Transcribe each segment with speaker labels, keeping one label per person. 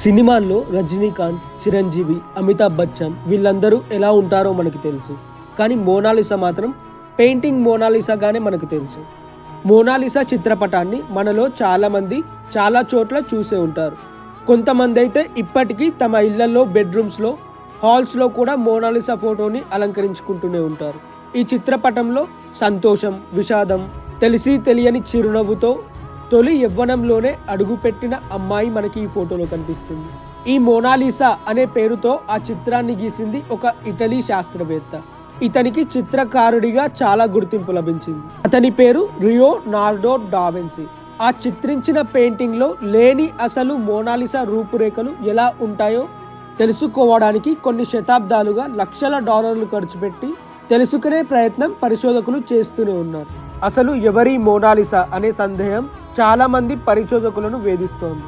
Speaker 1: సినిమాల్లో రజనీకాంత్ చిరంజీవి అమితాబ్ బచ్చన్ వీళ్ళందరూ ఎలా ఉంటారో మనకి తెలుసు. కానీ మోనాలిసా మాత్రం పెయింటింగ్ మోనాలిసాగానే మనకు తెలుసు. మోనాలిసా చిత్రపటాన్ని మనలో చాలామంది చాలా చోట్ల చూసే ఉంటారు. కొంతమంది అయితే ఇప్పటికీ తమ ఇళ్ళలో బెడ్రూమ్స్లో హాల్స్లో కూడా మోనాలిసా ఫోటోని అలంకరించుకుంటూనే ఉంటారు. ఈ చిత్రపటంలో సంతోషం విషాదం తెలిసి తెలియని చిరునవ్వుతో తొలి యవ్వనంలోనే అడుగుపెట్టిన అమ్మాయి మనకి ఈ ఫోటోలో కనిపిస్తుంది. ఈ మోనాలిసా అనే పేరుతో ఆ చిత్రాన్ని గీసింది ఒక ఇటలీ శాస్త్రవేత్త. ఇతనికి చిత్రకారుడిగా చాలా గుర్తింపు లభించింది. అతని పేరు రియో నార్డో డావెన్సీ ఆ చిత్రించిన పెయింటింగ్లో లేని అసలు మోనాలిసా రూపురేఖలు ఎలా ఉంటాయో తెలుసుకోవడానికి కొన్ని శతాబ్దాలుగా లక్షల డాలర్లు ఖర్చు పెట్టి తెలుసుకునే ప్రయత్నం పరిశోధకులు చేస్తూనే ఉన్నారు. అసలు ఎవరి మోనాలిసా అనే సందేహం చాలామంది పరిశోధకులను వేధిస్తోంది.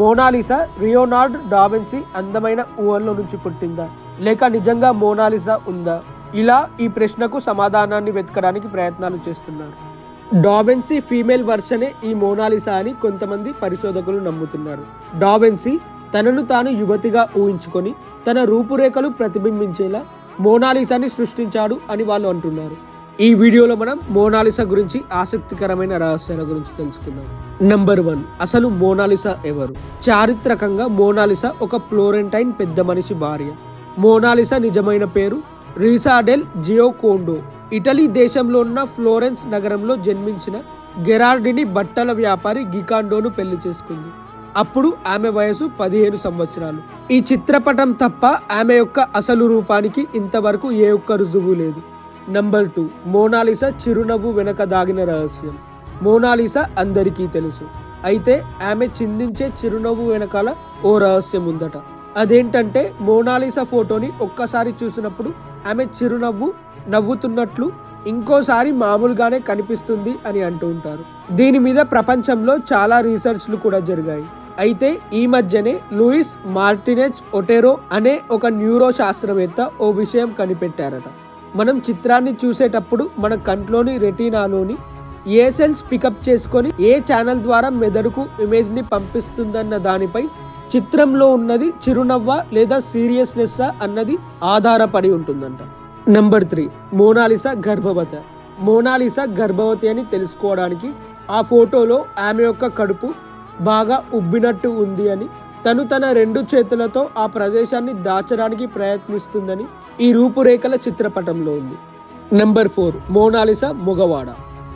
Speaker 1: మోనాలిసా రియోనార్డ్ డావెన్సీ అందమైన ఊహల్లో నుంచి పుట్టిందా? లేక నిజంగా మోనాలిసా ఉందా? ఇలా ఈ ప్రశ్నకు సమాధానాన్ని వెతకడానికి ప్రయత్నాలు చేస్తున్నారు. డావెన్సీ ఫీమేల్ వర్షనే ఈ మోనాలిసా అని కొంతమంది పరిశోధకులు నమ్ముతున్నారు. డావెన్సీ తనను తాను యువతిగా ఊహించుకొని తన రూపురేఖలు ప్రతిబింబించేలా మోనాలిసాని సృష్టించాడు అని వాళ్ళు అంటున్నారు. ఈ వీడియోలో మనం మోనాలిసా గురించి ఆసక్తికరమైన రహస్యాల గురించి తెలుసుకుందాం. నంబర్ వన్ అసలు మోనాలిసా ఎవరు? చారిత్రకంగా మోనాలిసా ఒక ఫ్లోరెంటైన్ పెద్ద మనిషి భార్య. మోనాలిసా నిజమైన పేరు రీసాడెల్ జియోకోండో. ఇటలీ దేశంలో ఉన్న ఫ్లోరెన్స్ నగరంలో జన్మించిన గెరార్డిని బట్టల వ్యాపారి గికాండోను పెళ్ళి చేసుకుంది. అప్పుడు ఆమె వయసు పదిహేను సంవత్సరాలు. ఈ చిత్రపటం తప్ప ఆమె యొక్క అసలు రూపానికి ఇంతవరకు ఏ ఒక్క రుజువు లేదు. నంబర్ టూ మోనాలిసా చిరునవ్వు వెనక దాగిన రహస్యం. మోనాలిసా అందరికీ తెలుసు. అయితే ఆమె చిందించే చిరునవ్వు వెనకాల ఓ రహస్యం ఉందట. అదేంటంటే మోనాలిసా ఫోటోని ఒక్కసారి చూసినప్పుడు ఆమె చిరునవ్వు నవ్వుతున్నట్లు ఇంకోసారి మామూలుగానే కనిపిస్తుంది అని అంటూ ఉంటారు. దీని మీద ప్రపంచంలో చాలా రీసెర్చ్లు కూడా జరిగాయి. అయితే ఈ మధ్యనే లూయిస్ మార్టినెజ్ ఒటెరో అనే ఒక న్యూరో శాస్త్రవేత్త ఓ విషయం కనిపెట్టారట. మనం చిత్రాన్ని చూసేటప్పుడు మన కంట్లోని రెటీనాలోని ఏ సెల్స్ పికప్ చేసుకొని ఏ ఛానల్ ద్వారా మెదడుకు ఇమేజ్ని పంపిస్తుందన్న దానిపై చిత్రంలో ఉన్నది చిరునవ్వ లేదా సీరియస్నెస్ అన్నది ఆధారపడి ఉంటుందంట. నంబర్ త్రీ మోనాలిసా గర్భవత మోనాలిసా గర్భవతి అని తెలుసుకోవడానికి ఆ ఫోటోలో ఆమె యొక్క కడుపు బాగా ఉబ్బినట్టు ఉంది అని తను తన రెండు చేతులతో ఆ ప్రదేశాన్ని దాచడానికి ప్రయత్నిస్తుందని ఈ రూపురేఖల చిత్రపటంలో ఉంది. నెంబర్ ఫోర్ మోనాలిసా మొగవాడ.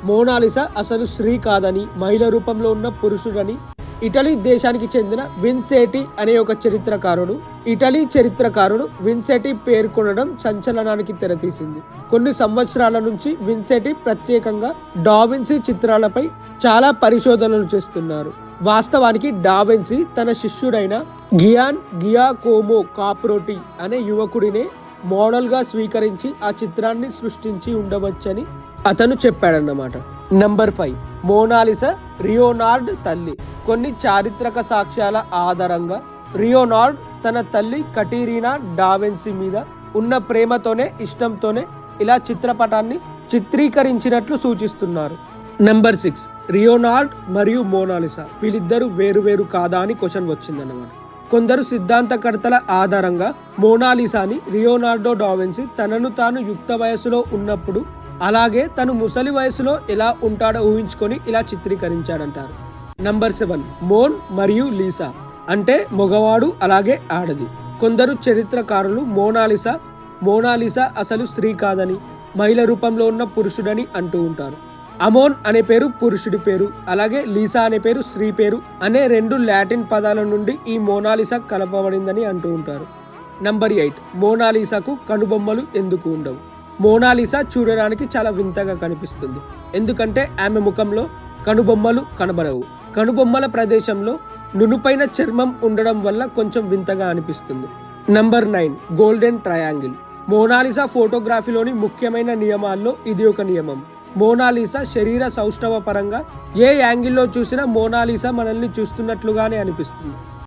Speaker 1: మోనాలిసా అసలు స్త్రీ కాదని మహిళ రూపంలో ఉన్న పురుషుడని ఇటలీ దేశానికి చెందిన విన్సేటి అనే ఒక చరిత్రకారుడు ఇటలీ చరిత్రకారుడు విన్సేటి పేర్కొనడం సంచలనానికి తెరతీసింది. కొన్ని సంవత్సరాల నుంచి విన్సేటి ప్రత్యేకంగా డావిన్సీ చిత్రాలపై చాలా పరిశోధనలు చేస్తున్నారు. వాస్తవానికి డావెన్సీ తన శిష్యుడైన గియాన్ గియాకోమో కాప్రోటి అనే యువకుడినే మోడల్గా స్వీకరించి ఆ చిత్రాన్ని సృష్టించి ఉండవచ్చని అతను చెప్పాడన్నమాట. Number five Mona Lisa Leonard తల్లి. కొన్ని చారిత్రక సాక్ష్యాల ఆధారంగా రియోనార్డ్ తన తల్లి కటీరీనా డావెన్సీ మీద ఉన్న ప్రేమతోనే ఇష్టంతోనే ఇలా చిత్రపటాన్ని చిత్రీకరించినట్లు సూచిస్తున్నారు. నెంబర్ సిక్స్ రియోనార్డ్ మరియు మోనాలిసా వీళ్ళిద్దరూ వేరువేరు కాదా అని క్వశ్చన్ వచ్చిందన్నమాట. కొందరు సిద్ధాంతకర్తల ఆధారంగా మోనాలిసాని రియోనార్డో డావెన్సీ తనను తాను యుక్త వయసులో ఉన్నప్పుడు అలాగే తను ముసలి వయసులో ఎలా ఉంటాడో ఊహించుకొని ఇలా చిత్రీకరించాడంటారు. నంబర్ సెవెన్ మోన్ మరియు లీసా అంటే మగవాడు అలాగే ఆడది. కొందరు చరిత్రకారులు మోనాలిసా మోనాలిసా అసలు స్త్రీ కాదని మహిళ రూపంలో ఉన్న పురుషుడని అంటూ ఉంటారు. అమోన్ అనే పేరు పురుషుడి పేరు అలాగే లీసా అనే పేరు స్త్రీ పేరు అనే రెండు లాటిన్ పదాల నుండి ఈ మోనాలిసా కలపబడిందని అంటూ ఉంటారు. నంబర్ ఎయిట్ మోనాలిసాకు కనుబొమ్మలు ఎందుకు ఉండవు? మోనాలిసా చూడడానికి చాలా వింతగా కనిపిస్తుంది. ఎందుకంటే ఆమె ముఖంలో కనుబొమ్మలు కనబడవు. కనుబొమ్మల ప్రదేశంలో నునుపైన చర్మం ఉండడం వల్ల కొంచెం వింతగా అనిపిస్తుంది. Number nine golden triangle Mona Lisa ఫోటోగ్రఫీలోని ముఖ్యమైన నియమాల్లో ఇది ఒక నియమం. మోనాలిసా శరీర సౌష్ఠవ పరంగా ఏ యాంగిల్లో చూసినా మోనాలిసా మనల్ని చూస్తున్నట్లుగానే అనిపిస్తుంది.